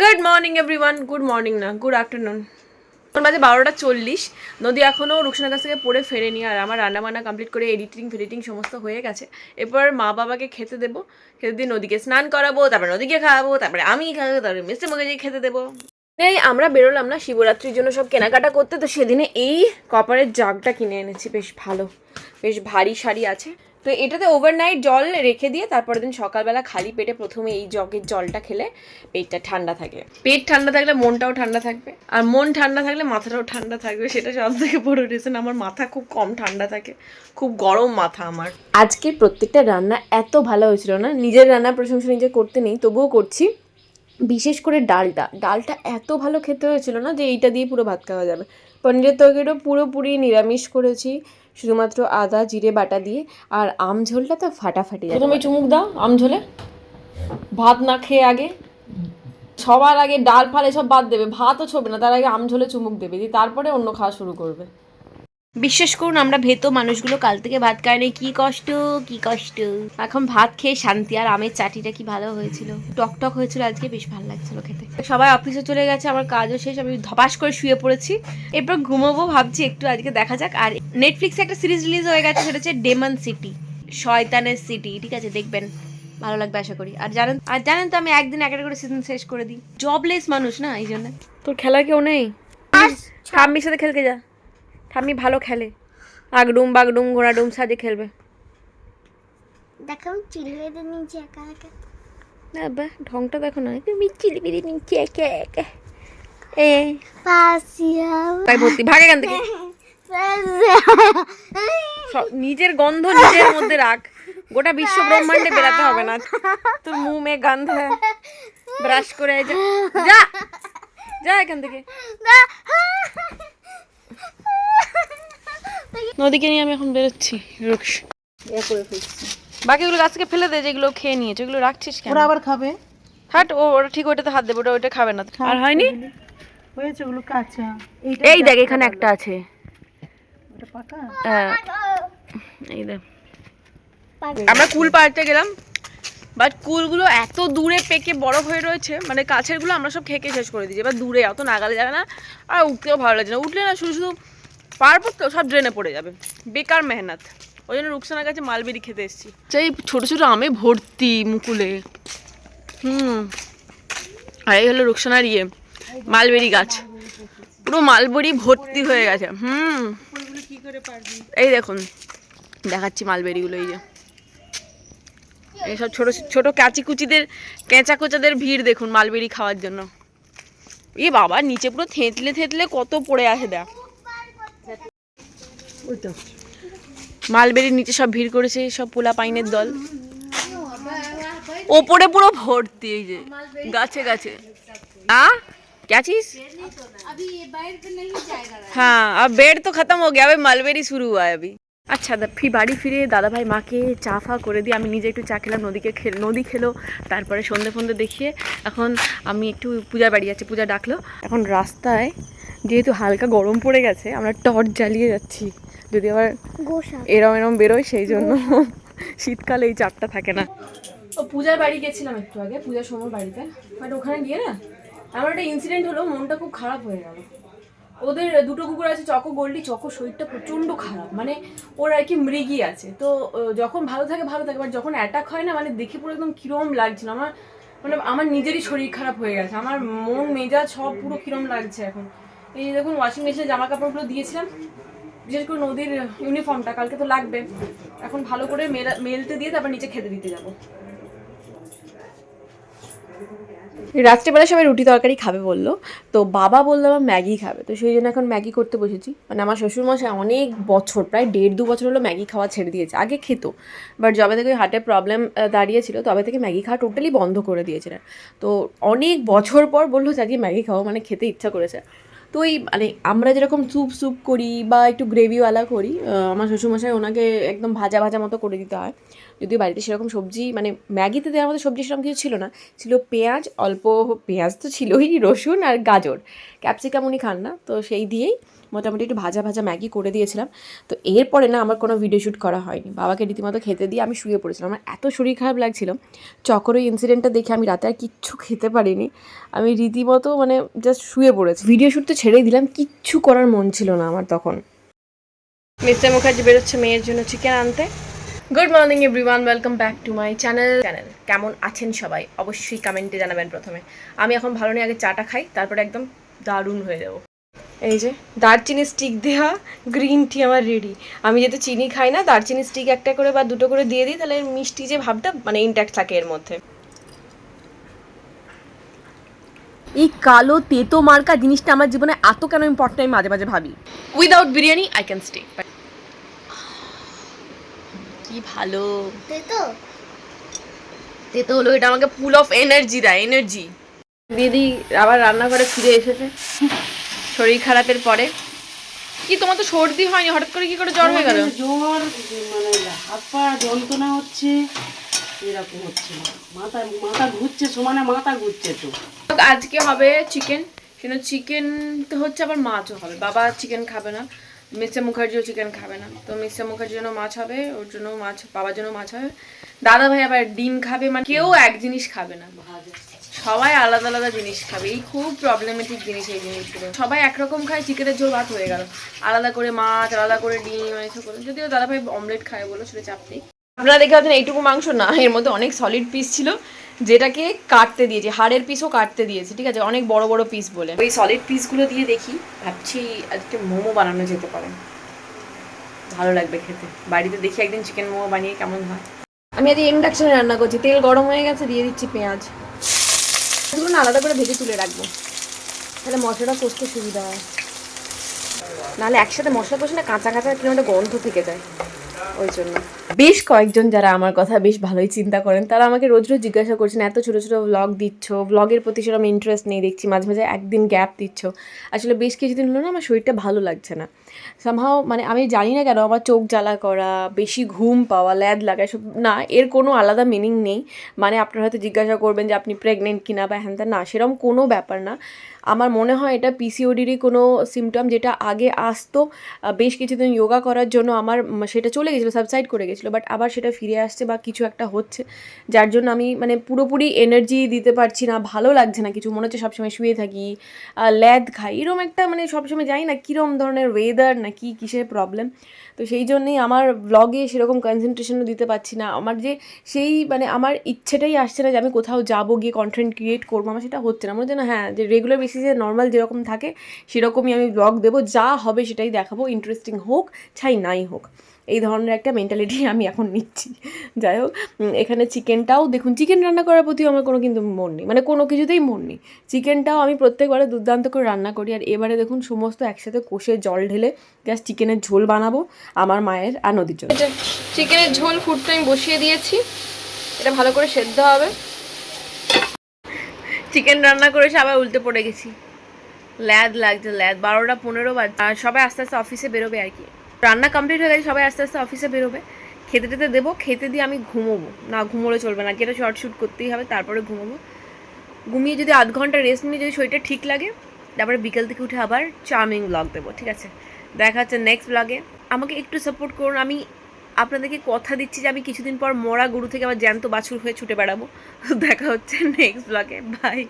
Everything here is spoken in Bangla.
Good morning everyone good morning না গুড আফটারনুন এখন মাঝে বারোটা চল্লিশ। নদী এখনও রুকসানার কাছ থেকে পড়ে ফেরেনি আর আমার রান্না বান্না কমপ্লিট করে এডিটিং ফেডিটিং সমস্ত হয়ে গেছে। এরপর মা বাবাকে খেতে দেবো। খেতে দিয়ে নদীকে স্নান করাবো, তারপরে নদীকে খাওয়াবো, তারপরে আমি খাব তারপরে মিস্টার মুখার্জি খেতে দেবো। এই আমরা বেরোলাম না, শিবরাত্রির জন্য সব কেনাকাটা করতে। তো সেদিনে এই কপারের জাগটা কিনে এনেছি, বেশ ভালো, বেশ ভারী শাড়ি আছে। তো এটাতে ওভারনাইট জল রেখে দিয়ে তারপরের দিন সকালবেলা খালি পেটে প্রথমে এই জগের জলটা খেলে পেটটা ঠান্ডা থাকে। পেট ঠান্ডা থাকলে মনটাও ঠান্ডা থাকবে, আর মন ঠান্ডা থাকলে মাথাটাও ঠান্ডা থাকবে, সেটা সব থেকে বড় রিজন আমার মাথা খুব কম ঠান্ডা থাকে, খুব গরম মাথা আমার। আজকের প্রত্যেকটা রান্না এত ভালো হয়েছিল না, নিজের রান্নার প্রশংসা নিজে করতে নেই, তবুও করছি। বিশেষ করে ডালটা ডালটা এত ভালো খেতে হয়েছিল না যে এইটা দিয়ে পুরো ভাত খাওয়া যাবে। পনিরের তরকারিটাও পুরোপুরি নিরামিষ করেছি শুধুমাত্র আদা, জিরে, বাটা দিয়ে, আর আম ঝোলটা তো ফাটাফাটি প্রথমে চুমুক দাও আম ঝোলে। ভাত না খেয়ে আগে, সবার আগে ডাল ফাল এসব বাদ দেবে, ভাতও ছবে না, তার আগে আম ঝোলে চুমুক দেবে, দিয়ে তারপরে অন্য খাওয়া শুরু করবে। বিশ্বাস করুন আমরা ভেতো মানুষগুলো কাল থেকে ভাত খায়নি কি কষ্ট কি কষ্ট। এখন ভাত খেয়ে শান্তি আর আমের চাটিটা কি ভালো হয়েছিল? টক টক হয়েছিল আজকে বেশ ভালো লাগছিল খেতে। সবাই অফিসে চলে গেছে আমার কাজও শেষ আমি ধপাস করে শুয়ে পড়েছি। এরপর ঘুমোবো ভাবছি একটু আজকে দেখা যাক। আর নেটফ্লিক্সে একটা সিরিজ রিলিজ হয়ে গেছে সেটা হচ্ছে ডেমন সিটি শয়তানের সিটি ঠিক আছে? দেখবেন ভালো লাগবে আশা করি। আর জানেন আর জানেন তো আমি একদিন একটা করে সিজন শেষ করে দিই। জবলেস মানুষ না এই জন্য তোর খেলা কেউ নেই? ঠাম্মির সাথে খেলতে যা। ঠাম্মি ভালো খেলে। আগডুম বাগডুম ঘোড়াডুম সাজে খেলবে। দেখো চিলি নিচে একা একা। না বা ঢংটা দেখো না তুমি চিলি বিলি নিচে একে একে। এ। পাশিয়াও তাই ভর্তি ভাগ এখান থেকে। নিজের গন্ধ নিজের মধ্যে রাখ। গোটা বিশ্ব ব্রহ্মাণ্ডে বেরাতে হবে না। তোর মুখ মে গন্ধ ব্রাশ করে যা যা এখান থেকে। নদীকে নিয়ে আমি এখন বেরোচ্ছি রুক্স বাকিগুলো গাছ থেকে ফেলে দে যেগুলো খেয়ে নিয়েছে ওগুলো রাখছিস কেন? ওরা আবার খাবে? হাট ও ওটা ঠিক ওটাতে হাত দেবে ওটা ওটা খাবে না। আর হয়নি? হয়েছে ওগুলো কাঁচা। এই দেখ এখানে একটা আছে। ওটা পাকা? হ্যাঁ, এই দেখ। আমরা কুল পাড়তে গেলাম বাট কুলগুলো এত দূরে পেকে বরফ হয়ে রয়েছে মানে কাছেরগুলো আমরা সব খেকে শেষ করে দিয়েছি। এবার দূরে অত নাগালে যাবে না আর উঠতেও ভালো লাগছে না। উঠলে না শুধু শুধু পারব তো, সব ড্রেনে পড়ে যাবে। বেকার মেহনত। ওই জন্য রুকসানার কাছে মালবেরি খেতে এসেছি। সেই ছোটো ছোটো আমে ভর্তি মুকুলে। হুম। আর এই হলো রুকসানার ইয়ে মালবেরি গাছ। পুরো মালবেরি ভর্তি হয়ে গেছে। হুম। এই দেখুন, দেখাচ্ছি মালবেরিগুলো এই যে। এইসব ছোট ছোট কাচি কুচিদের কেঁচা কোচাদের ভিড় দেখুন মালবেরি খাওয়ার জন্য। এ বাবা, নিচে পুরো থেঁতলে থেঁতলে কত পড়ে আসে দেখ। ওই তো মালবেরির নিচে সব ভিড় করেছে সব পোলা পাইনের দল ওপরে পুরো ভর্তি এই যে গাছে গাছে आ क्या चीज हाँ अब बेड तो खत्म हो गया अभी मालबेरी शुरू हुआ है अभी আচ্ছা দা ফি বাড়ি ফিরে দাদা ভাই মাকে চা ফা করে দিয়ে আমি নিজে একটু চা খেলাম নদীকে খেল নদী খেলো তারপরে সন্ধে ফন্ধে দেখিয়ে এখন আমি একটু পূজার বাড়ি যাচ্ছি পূজা ডাকলো এখন রাস্তায় যেহেতু হালকা গরম পড়ে গেছে আমরা টর্চ জ্বালিয়ে যাচ্ছি যদি আবার এরম এরম বেরোয় সেই জন্য শীতকালে এই চাপটা থাকে না। ও পূজার বাড়ি গেছিলাম একটু আগে পূজার সময় বাড়িতে। বাট ওখানে গিয়ে না আমার একটা ইনসিডেন্ট হলো মনটা খুব খারাপ হয়ে গেল। ওদের দুটো কুকুর আছে চকো গোল্ডি চকো শরীরটা প্রচণ্ড খারাপ। মানে ওর আর কি মৃগী আছে। তো যখন ভালো থাকে ভালো থাকে বাট যখন অ্যাটাক হয় না মানে দেখে পুরো একদম কিরম লাগছিল। আমার মানে আমার নিজেরই শরীর খারাপ হয়ে গেছে। আমার মন মেজাজ সব পুরো কিরম লাগছে এখন। এই দেখুন ওয়াশিং মেশিনে জামা কাপড়গুলো দিয়েছিলাম। বিশেষ করে নদীর ইউনিফর্মটা কালকে তো লাগবে। এখন ভালো করে মেলতে দিয়ে তারপর নিচে খেতে দিতে যাব। রাত্রেবেলা সবাই রুটি তরকারি খাবে বলল, তো বাবা বলল আমার ম্যাগি খাবে। তো সেই জন্য এখন ম্যাগি করতে বসেছি। মানে আমার শ্বশুরমশাই অনেক বছর, প্রায় দেড় দু বছর হলো ম্যাগি খাওয়া ছেড়ে দিয়েছে। আগে খেত বাট যবে থেকে ওই হার্টের প্রবলেম দাঁড়িয়েছিল, তবে থেকে ম্যাগি খাওয়া টোটালি বন্ধ করে দিয়েছিলেন তো অনেক বছর পর বলল যে ম্যাগি খাওয়া মানে খেতে ইচ্ছা করেছে। তো এই মানে আমরা যেরকম স্যুপ স্যুপ করি বা একটু গ্রেভিওয়ালা করি আমার শ্বশুরমশাই ওনাকে একদম ভাজা ভাজা মতো করে দিতে হয়। যদিও বাড়িতে সেরকম সবজি মানে ম্যাগিতে দেওয়ার মতো সবজি সেরকম কিছু ছিল না। ছিল পেঁয়াজ, অল্প পেঁয়াজ তো ছিলই, রসুন আর গাজর। ক্যাপসিকাম উনি খান না, তো সেই দিয়েই মোটামুটি একটু ভাজা ভাজা ম্যাগি করে দিয়েছিলাম। তো এরপরে না আমার কোনো ভিডিও শ্যুট করা হয়নি। বাবাকে রীতিমতো খেতে দিয়ে আমি শুয়ে পড়েছিলাম। আমার এত শরীর খারাপ লাগছিল। চকর ওই ইনসিডেন্টটা দেখে আমি রাতে আর কিচ্ছু খেতে পারিনি। আমি রীতিমতো মানে জাস্ট শুয়ে পড়েছি। ভিডিও শ্যুট তো ছেড়েই দিলাম। কিচ্ছু করার মন ছিল না আমার তখন। মিস্টার মুখার্জি বেরোচ্ছে মেয়ের জন্য চিকেন আনতে। Good morning everyone welcome back to my channel channel কেমন আছেন সবাই? অবশ্যই কমেন্টে জানাবেন প্রথমে। আমি এখন ভালো নেই, আগে চাটা খাই, তারপরে একদম দারুণ হয়ে যাব। এই যে দারচিনি স্টিক দেওয়া গ্রিন টি আমার রেডি আমি যেহেতু চিনি খাই না দারচিনি স্টিক একটা করে বা দুটো করে দিয়ে দিই তাহলে মিষ্টি যে ভাবটা মানে ইনট্যাক্ট থাকে এর মধ্যে। এই কালো তেতো মার্কা জিনিসটা আমার জীবনে এত কেন ইম্পর্টেন্ট আমি মাঝে মাঝে ভাবি। Without biryani I can stay কি ভালো। তাই তো তেতো হলো এটা আমাকে ফুল অফ এনার্জি দেয় এনার্জি দিদি আবার রান্নাঘরে ফিরে এসেছে। শরীর খারাপের পরে। কি তোমার তো সর্দি হয়নি? হঠাৎ করে কি করে জ্বর হয়ে গেল? জ্বর মানে হাত পা যন্ত্রণা হচ্ছে এরকম হচ্ছে। মাথা মাথা ঘুরছে সমানে মাথা ঘুরছে তো। আজকে হবে চিকেন কিন্তু চিকেন তো হচ্ছে আবার মাছও হবে। বাবা চিকেন খাবে না মিস্টার মুখার্জিও চিকেন খাবে না। তো মিস্টার মুখার্জির জন্য মাছ হবে ওর জন্য মাছ বাবার জন্য মাছ হবে। দাদা ভাই আবার ডিম খাবে মানে কেউ এক জিনিস খাবে না। সবাই আলাদা আলাদা জিনিস খাবে। এই খুব প্রবলেমেটিক জিনিস এই জিনিসগুলো। সবাই একরকম খায় চিকেনের ঝোল ভাত হয়ে গেল। আলাদা করে মাছ আলাদা করে ডিম এসব করে। যদিও দাদা ভাই অমলেট খায় বলো সেটা চাপ নেই। আপনারা দেখে পাচ্ছেন এইটুকু মাংস? না এর মধ্যে অনেক সলিড পিস ছিল যেটাকে কাটতে দিয়েছে। হাড়ের পিসও কাটতে দিয়েছে ঠিক আছে? অনেক বড় বড় পিস বলে। ওই সলিড পিসগুলো দিয়ে দেখি ভাবছি আজকে মোমো বানানো যেতে পারে। ভালো লাগবে খেতে। বাড়িতে দেখি একদিন চিকেন মোমো বানিয়ে কেমন হয়। আমি আজ ইন্ডাকশনে রান্না করছি। তেল গরম হয়ে গেছে দিয়ে দিচ্ছি পেঁয়াজ। এগুলো না আলাদা করে ভেজে তুলে রাখব। তাহলে মশলাটা কষতে সুবিধা হয়। নাহলে একসাথে মশলা কষে না কাঁচা কাঁচা কীরকম একটা গন্ধ থেকে যায় ওই জন্য। বেশ কয়েকজন যারা আমার কথা বেশ ভালোই চিন্তা করেন, তারা আমাকে রোজ রোজ জিজ্ঞাসা করছেন, এত ছোটো ছোটো ব্লগ দিচ্ছ? ব্লগের প্রতি সেরকম ইন্টারেস্ট নেই দেখছি, মাঝে মাঝে একদিন গ্যাপ দিচ্ছ। আসলে বেশ কিছুদিন হলো না, আমার শরীরটা ভালো লাগছে না। সামহাও মানে আমি জানি না কেন আমার চোখ জ্বালা করা, বেশি ঘুম পাওয়া, ল্যাদ লাগা সব না, এর কোনো আলাদা মিনিং নেই। মানে আপনারা হয়তো জিজ্ঞাসা করবেন যে আপনি প্রেগনেন্ট কিনা বা হ্যান না, সেরকম কোনো ব্যাপার না। আমার মনে হয় এটা পিসিওডিরই কোনো সিমটম যেটা আগে আসতো বেশ কিছুদিন যোগা করার জন্য আমার সেটা চলে গেছিল সাবসাইড করে গেছিল বাট আবার সেটা ফিরে আসছে বা কিছু একটা হচ্ছে, যার জন্য আমি মানে পুরোপুরি এনার্জি দিতে পারছি না, ভালো লাগছে না, কিছু মনে হচ্ছে সবসময় শুয়ে থাকি ল্যাদ খাই এরকম একটা মানে সবসময় জানি না কীরকম ধরনের ওয়েদার না কি কিসের প্রবলেম তো সেই জন্যেই আমার ব্লগে সেরকম কনসেন্ট্রেশনও দিতে পারছি না। আমার যে সেই মানে আমার ইচ্ছেটাই আসছে না যে আমি কোথাও যাব, গিয়ে কন্টেন্ট ক্রিয়েট করব। আমার সেটা হচ্ছে না। মনে হচ্ছে না হ্যাঁ যে রেগুলার বেসিসে নর্মাল যেরকম থাকে, সেরকমই আমি ব্লগ দেবো। যা হবে সেটাই দেখাবো। ইন্টারেস্টিং হোক ছাই নাই হোক। এই ধরনের একটা মেন্টালিটি আমি এখন নিচ্ছি। যাই হোক এখানে চিকেনটাও দেখুন চিকেন রান্না করার প্রতিও আমার কোনো কিন্তু মন নেই। মানে কোনো কিছুতেই মন নেই। চিকেনটাও আমি প্রত্যেকবারে দুর্দান্ত করে রান্না করি। আর এবারে দেখুন, সমস্ত একসাথে কষে জল ঢেলে জাস্ট চিকেনের ঝোল বানাবো আমার মায়ের আর নদীর জন্য চিকেনের ঝোল ফুটতে আমি বসিয়ে দিয়েছি। এটা ভালো করে সেদ্ধ হবে। চিকেন রান্না করে এসে আবার উল্টে পড়ে গেছি। ল্যাদ লাগছে, ল্যাদ। বারোটা পনেরো বাজ। সবাই আস্তে আস্তে অফিসে বেরোবে আর কি। রান্না কমপ্লিট হয়ে গেছে, সবাই আস্তে আস্তে অফিসে বেরোবে। খেতে টেতে দেবো, খেতে দিয়ে আমি ঘুমোবো। না, ঘুমোলে চলবে না কেটে শর্ট শ্যুট করতেই হবে, তারপরে ঘুমোবো। ঘুমিয়ে যদি আধ ঘণ্টা রেস্ট নিয়ে যদি শরীরটা ঠিক লাগে, তারপরে বিকেল থেকে উঠে আবার চার্মিং ব্লগ দেবো, ঠিক আছে? দেখা হচ্ছে নেক্সট ব্লগে আমাকে একটু সাপোর্ট করুন, আমি আপনাদেরকে কথা দিচ্ছি যে আমি কিছুদিন পর মরা গরু থেকে আবার জ্যান্ত বাছুর হয়ে ছুটে বেড়াবো। দেখা হচ্ছে নেক্সট ব্লগে বাই